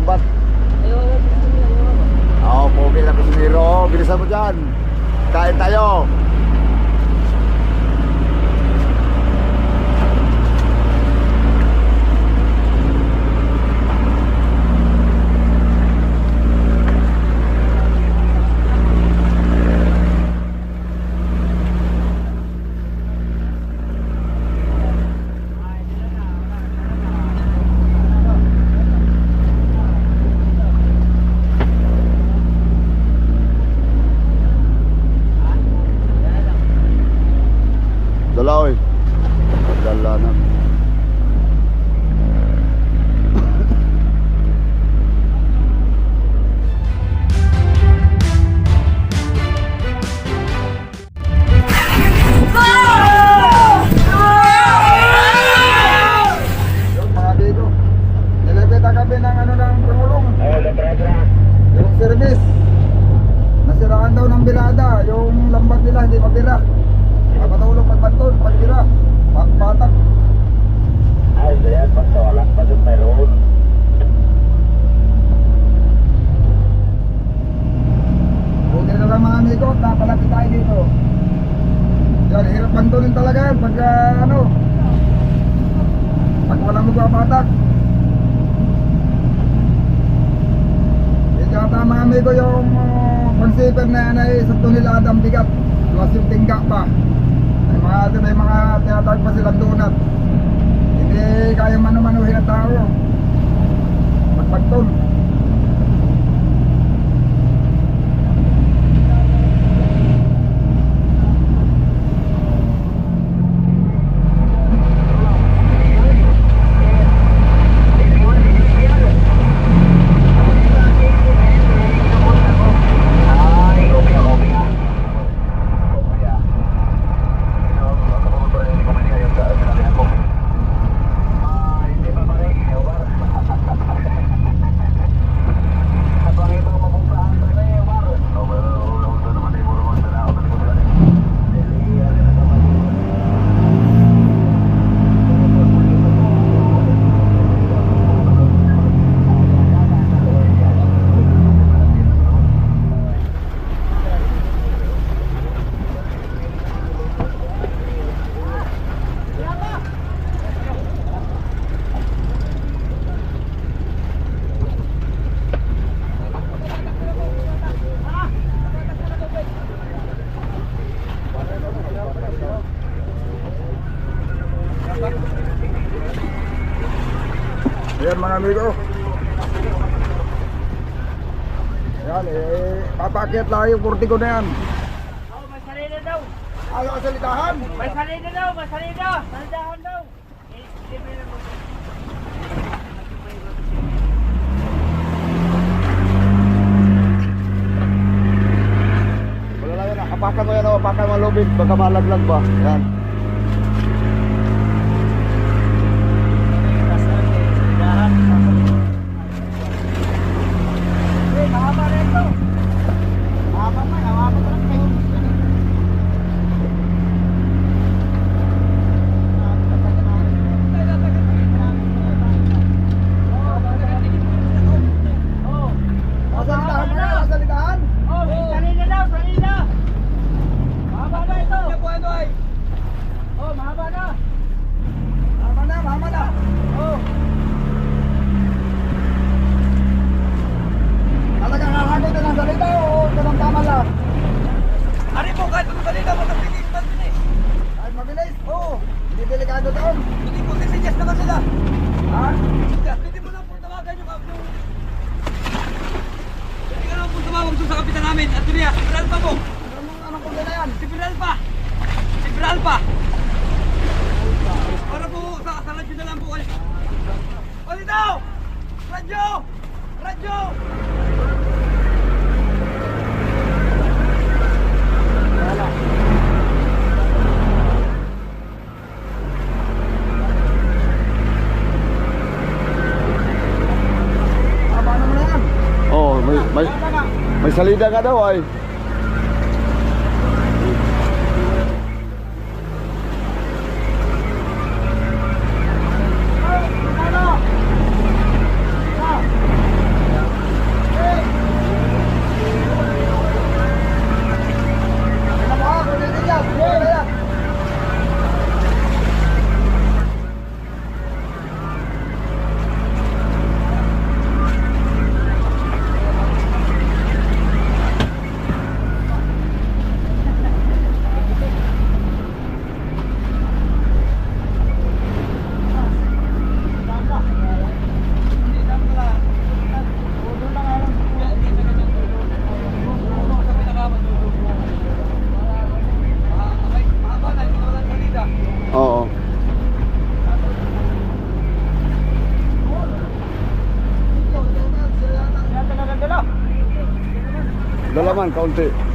lambat. Oo, oh, pogi na kusiniro. Bilisan mo dyan. Kain tayo. Massive tingga pa marami ko. Ayan eh, papakit lang yung kurti ko na yan. Oh, May salida daw. Ano ang salitahan? May salida daw, may salida Salidahan daw. Eh, Wala na yan, ah. apakan mo yan, oh. apakan mo lubid. Baka malaglag ba, yan. Salida ka daw ay Amman County.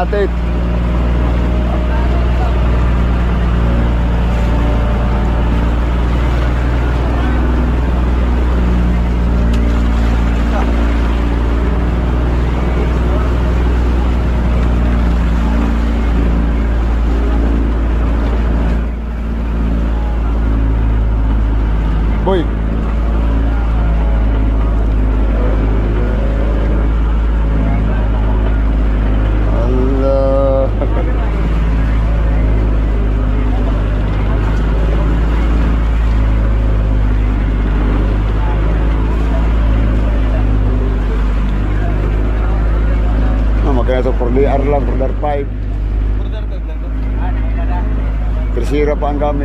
बनाते பாங்காம்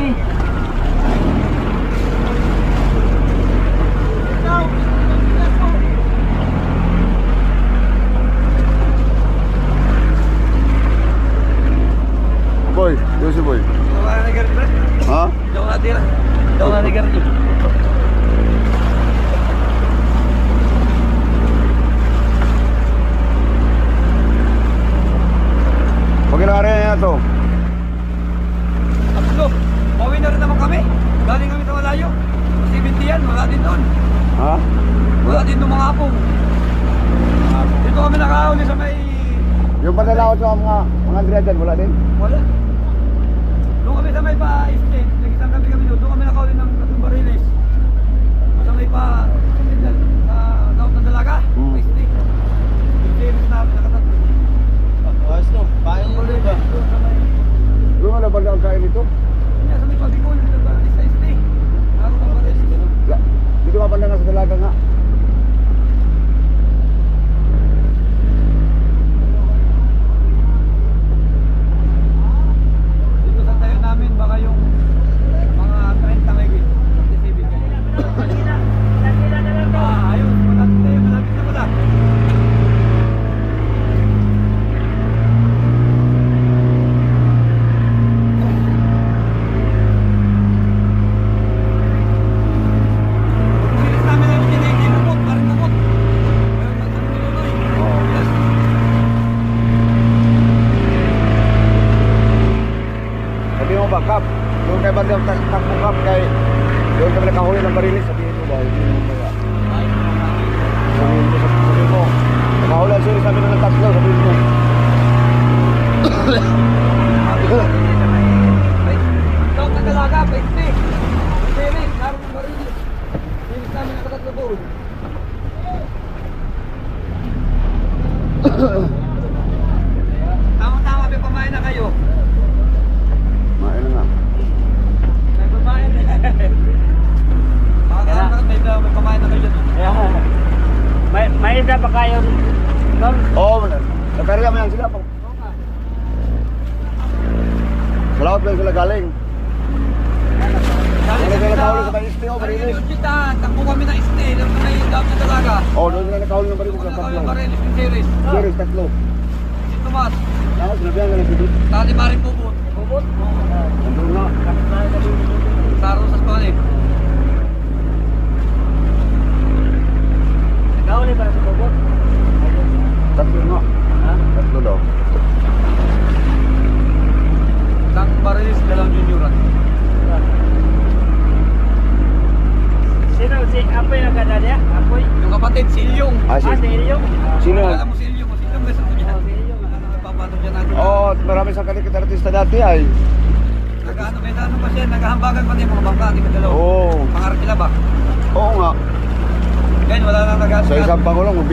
কি pagkain nito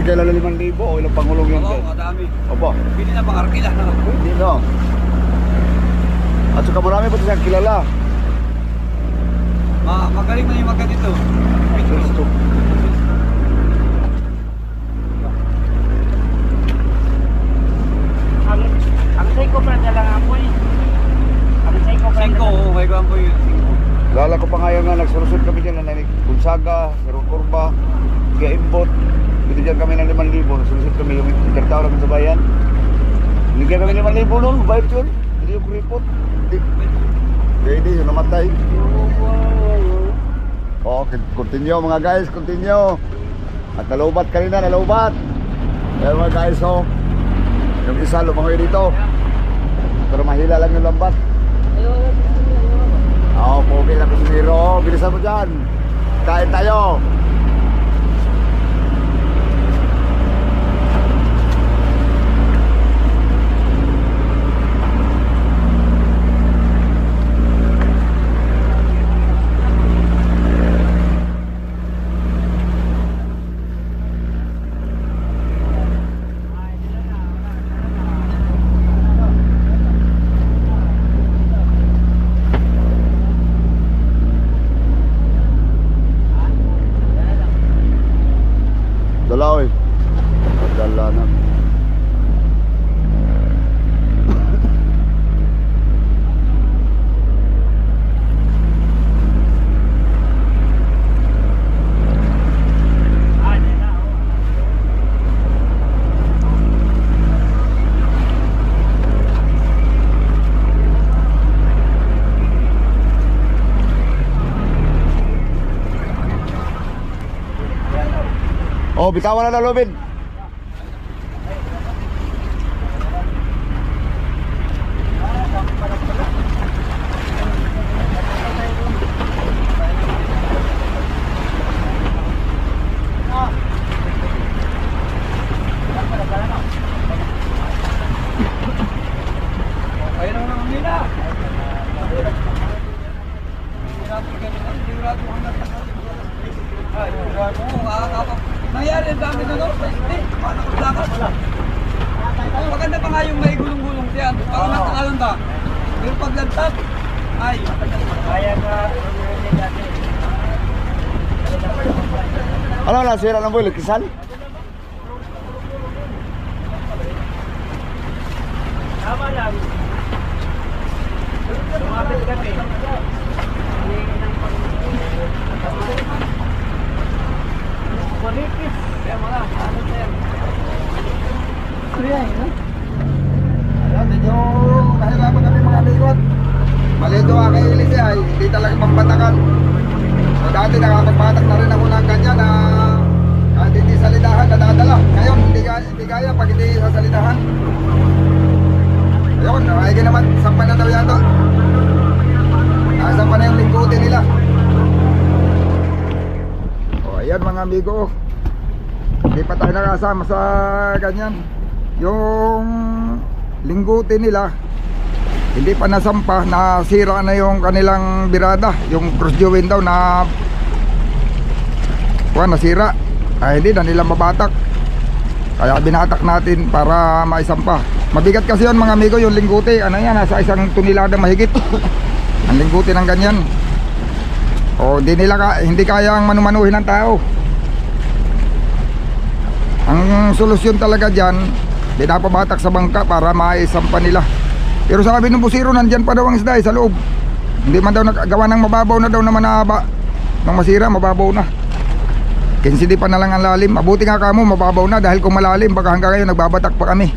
binigay lalo 5,000 o ilang pangulong yun? Oo, madami. Opo. Pili na pang arkila. Pwede, no? At saka marami pa siyang kilala. Ma magaling na yung magka dito. Ang, ang seiko pa na lang apoy. Ang seiko pa Seiko, oh, may gawin ko yun. Lala ko pa ngayon nga, nagsurusot kami dyan na Gunsaga, Sirong Kurba, Gaimbot. Dito dyan kami ng 5,000. Nagsurusot kami yung intertao namin sa bayan. Nigyan kami 5,000 noon, bayad yun. Hindi yung kuripot. Hindi. Hindi, yung namatay. Oh, continue mga guys, continue. At nalubat kanina, nalubat. Kaya mga guys, oh. Yung isa lumangoy dito. Pero mahila lang yung lambat. Oh, pogi lang si Nero. Bilisan mo dyan. Kain tayo. Dala, oy. Dala na. Oh, bitawan na na, Lobin. Ayun ang mga nila. Sigurado hanggang Ay, sigurado. Oo, makakapag. Nangyari ang dami na no? Hindi, paano ko lakas? Maganda pa nga yung may gulong-gulong siya. Baka matakalan ba? Pero paglantag, ay, Kaya ka, Na, sira ng buhay, kisan? tama lang. Lumapit kami. Manipis. kaya mga, ano na yan? Ayan, medyo nahirapan kami mga likod. Malito nga kay Elise ay hindi talaga pambatakan. So dati nakapagbatak na rin Ay naman, sampan na daw yata. Nasampan na yung lingkutin nila. O ayan mga amigo. Hindi pa tayo nakasama sa ganyan. Yung linggutin nila, hindi pa nasampa, nasira na yung kanilang birada. Yung cross joint daw na kuha, nasira. Ay hindi na nila mabatak. Kaya binatak natin para maisampa. Mabigat kasi yun mga amigo, yung lingguti. Ano yan, nasa isang tunilada mahigit. Ang lingguti ng ganyan. O hindi nila ka, hindi kayang manumanuhin ng tao. Ang solusyon talaga dyan, pinapabatak sa bangka para maisampa nila. Pero sabi ng busiro, nandyan pa daw ang isda eh, sa loob. Hindi man daw nagagawa ng mababaw na daw na manaba. Nang masira, mababaw na. Kinsidi pa na lang ang lalim. Mabuti nga kamo, mababaw na dahil kung malalim, baka hanggang ngayon nagbabatak pa kami.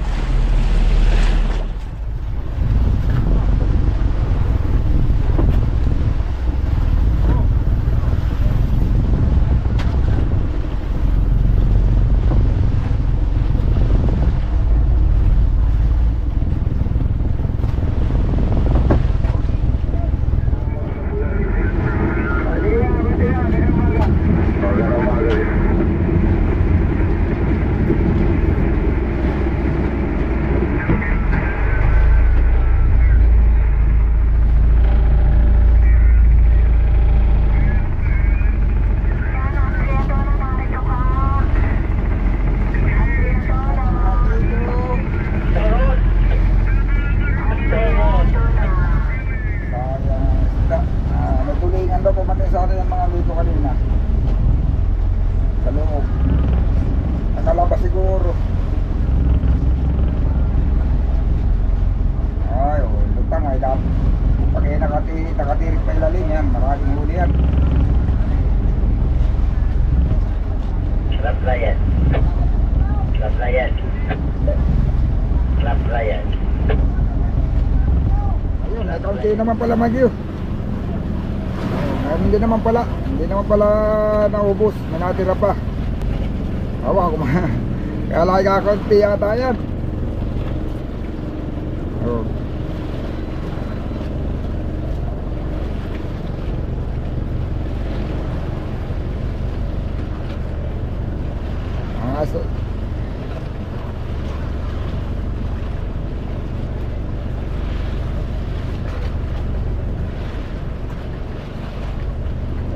Naman pala Magyo. Ayun, hindi naman pala, hindi naman pala naubos, may natira pa. Awa lagi kakaunti yata yan. Oh. Ah, so,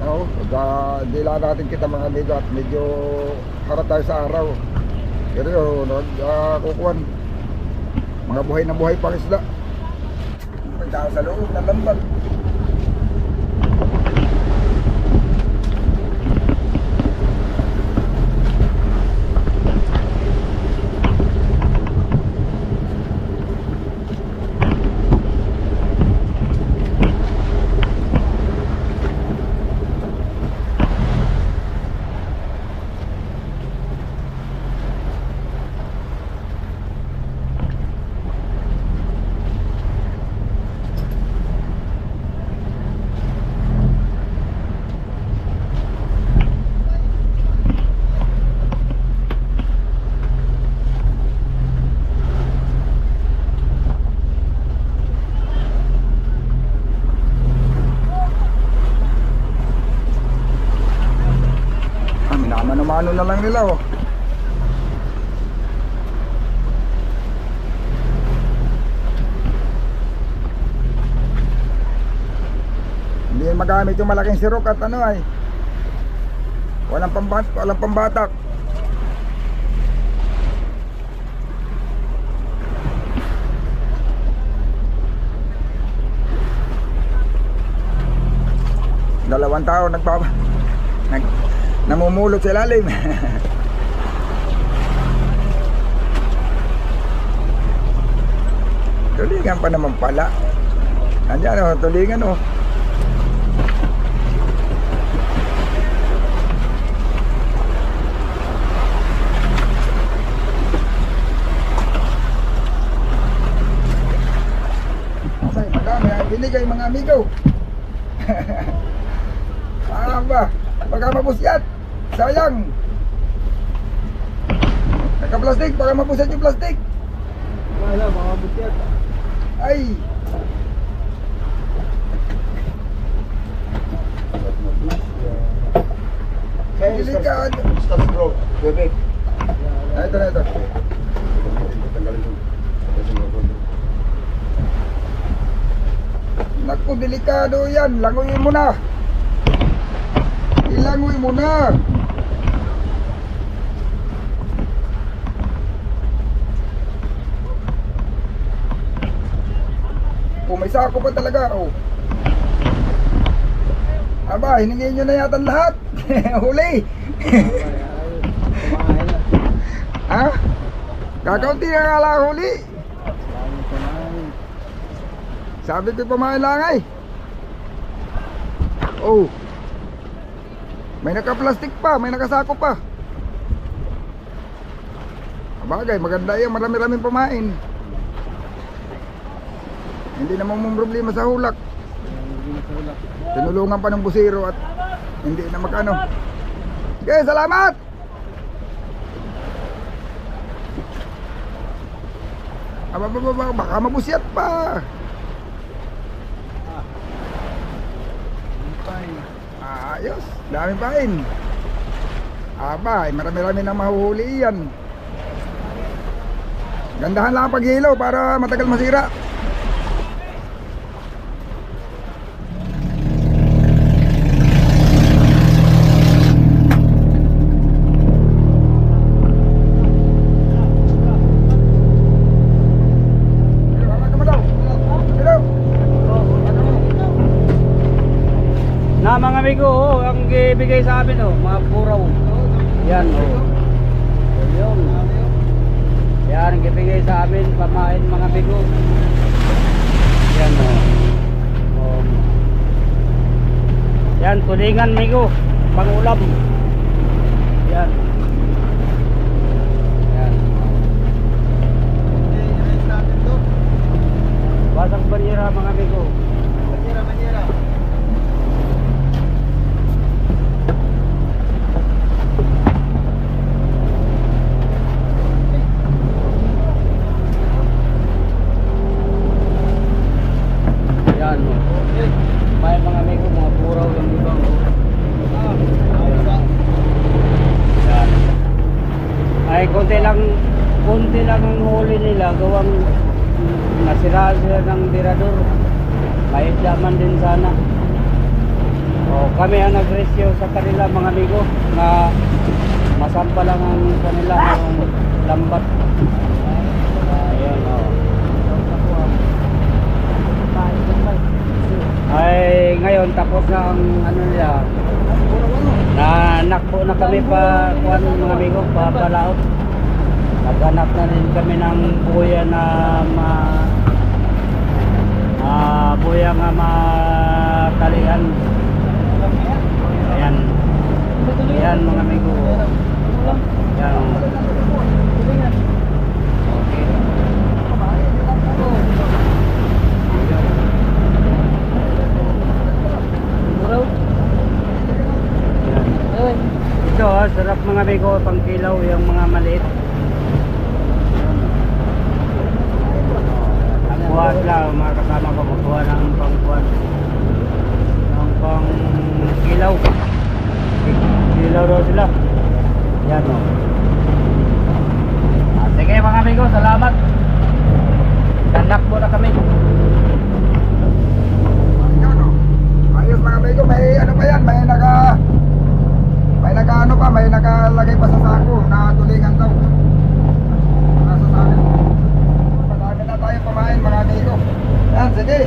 Oo, pagka di lang natin kita mga amigo at medyo harap tayo sa araw. Pero nag uh, kukuhan. Mga buhay na buhay pang isda. Pagka sa loob ng lambat. Ah, minamano-mano na lang nila oh. Hindi magamit yung malaking sirok at ano ay. Walang pambat, walang pambatak. Dalawang tao nagbaba. Nag, namumulot sa ilalim. tulingan pa naman pala. Nandiyan o, tulingan o. Ay, madami ang binigay mga amigo. Ah ba? Baka mabusyat. Sayang. Naka-plastic, baka mabusyat yung plastic. Wala, mga butyat. Ay. Delikado. Stop bro. Bebek. Ah, Ito na ito. Naku, delikado yan. Langoyin mo na. Ilangoy mo na. Oh, may sako pa talaga. Oh. Aba, hiningin nyo na yata lahat. Huli. ha? Kakaunti na nga lang huli. Sabi ko pamain lang ay. Oh. May naka-plastic pa, may nakasako pa. Abagay, maganda yan, marami-raming pamain. Hindi naman mong problema sa hulak. Tinulungan pa ng busiro at hindi na magkano. Okay, salamat! Aba, aba, aba, baka mabusyat pa. Ayos, dami pain. Aba, marami-rami na mahuhuli yan. Gandahan lang ang paghilaw para matagal masira. Mga amigo, oh, ang ibigay sa amin oh, mga puraw. Yan oh. Yun. Yan ang ibigay sa amin pamain mga amigo. Yan oh. oh. Yan, tulingan migo. Pangulam. Yan. Yan. Basang banyera mga amigo. Yan. oh. May mga amigo, mga puraw yung ibang. oh. Yan. Ay, konti lang, konti lang ang huli nila. Gawang mm, nasira sila ng tirador. Kahit daman din sana. O, kami ang nag-rescue sa kanila mga amigo na masampa lang ang kanila yung lambat. Ayan, o. Ay, ang ano nila. Na nakpo na kami pa kuan mga amigo pa palaot. Naghanap na rin kami ng buya na ma ah buya nga matalian. Ayan. Ayan mga amigo. Ayan. Okay. Yan. Ito ah, sarap mga amigo, pang kilaw yung mga maliit. Ang buhat lang, mga kasama ko magkuha ng pangkuhan. Ng pang kilaw. Kilaw daw sila. Yan o. Ah, sige mga amigo, salamat. Nanakbo na kami. Yan, oh. Ayos mga amigo, may ano pa yan, may naka may naka ano pa, may nakalagay pa sa sako na tulingan daw. Nasa sa akin. Marami na tayong pamain mga amigo. Yan, sige.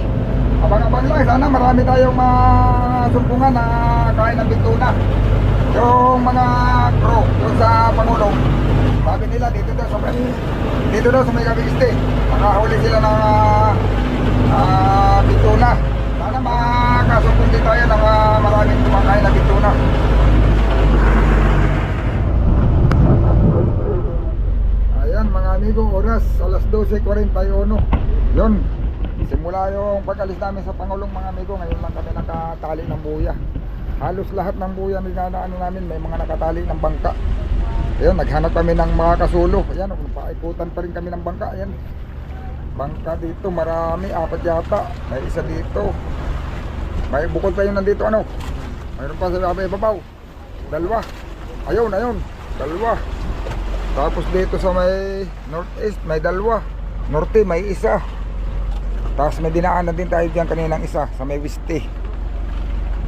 Abang-abang lang, sana marami tayong masumpungan na kain ng bituna. Yung mga crew, yung sa Pangulong, sabi nila dito daw sa dito daw sa may Cavite, nakahuli sila ng ah, ah, bituna. Sana makasumpong din tayo ng ah, maraming kumakain na bituna. Ayan mga amigo, oras alas 12.41. Yun, simula yung pag-alis namin sa Pangulong mga amigo, ngayon lang kami nakatali ng buya. Halos lahat ng buya na dinadaanan namin, may mga nakatali ng bangka. Ayun, naghanap kami ng mga kasulo. Ayan, paikutan pa rin kami ng bangka. Ayan, bangka dito, marami, apat yata. May isa dito. May bukod pa yung nandito, ano? Mayroon pa sa may babaw. Dalawa. Ayun, ayun. Dalawa. Tapos dito sa may northeast, may dalawa. Norte, may isa. Tapos may dinaanan din tayo dyan kaninang isa sa may weste.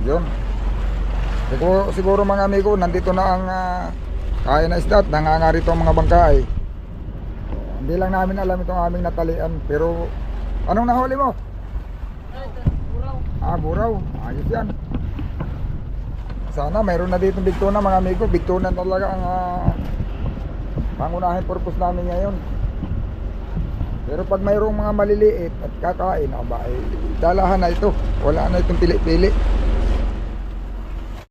Yun. Siguro, siguro mga amigo, nandito na ang ah, kaya na isda at nangangarito ang mga bangkay. Hindi lang namin alam itong aming natalian. Pero, anong nahuli mo? Ah, buraw. Ayos yan. Sana mayroon na dito bigtuna mga amigo. Bigtuna talaga ang ah, pangunahing purpose namin ngayon. Pero pag mayroong mga maliliit at kakain, aba, eh, dalahan na ito. Wala na itong pili-pili.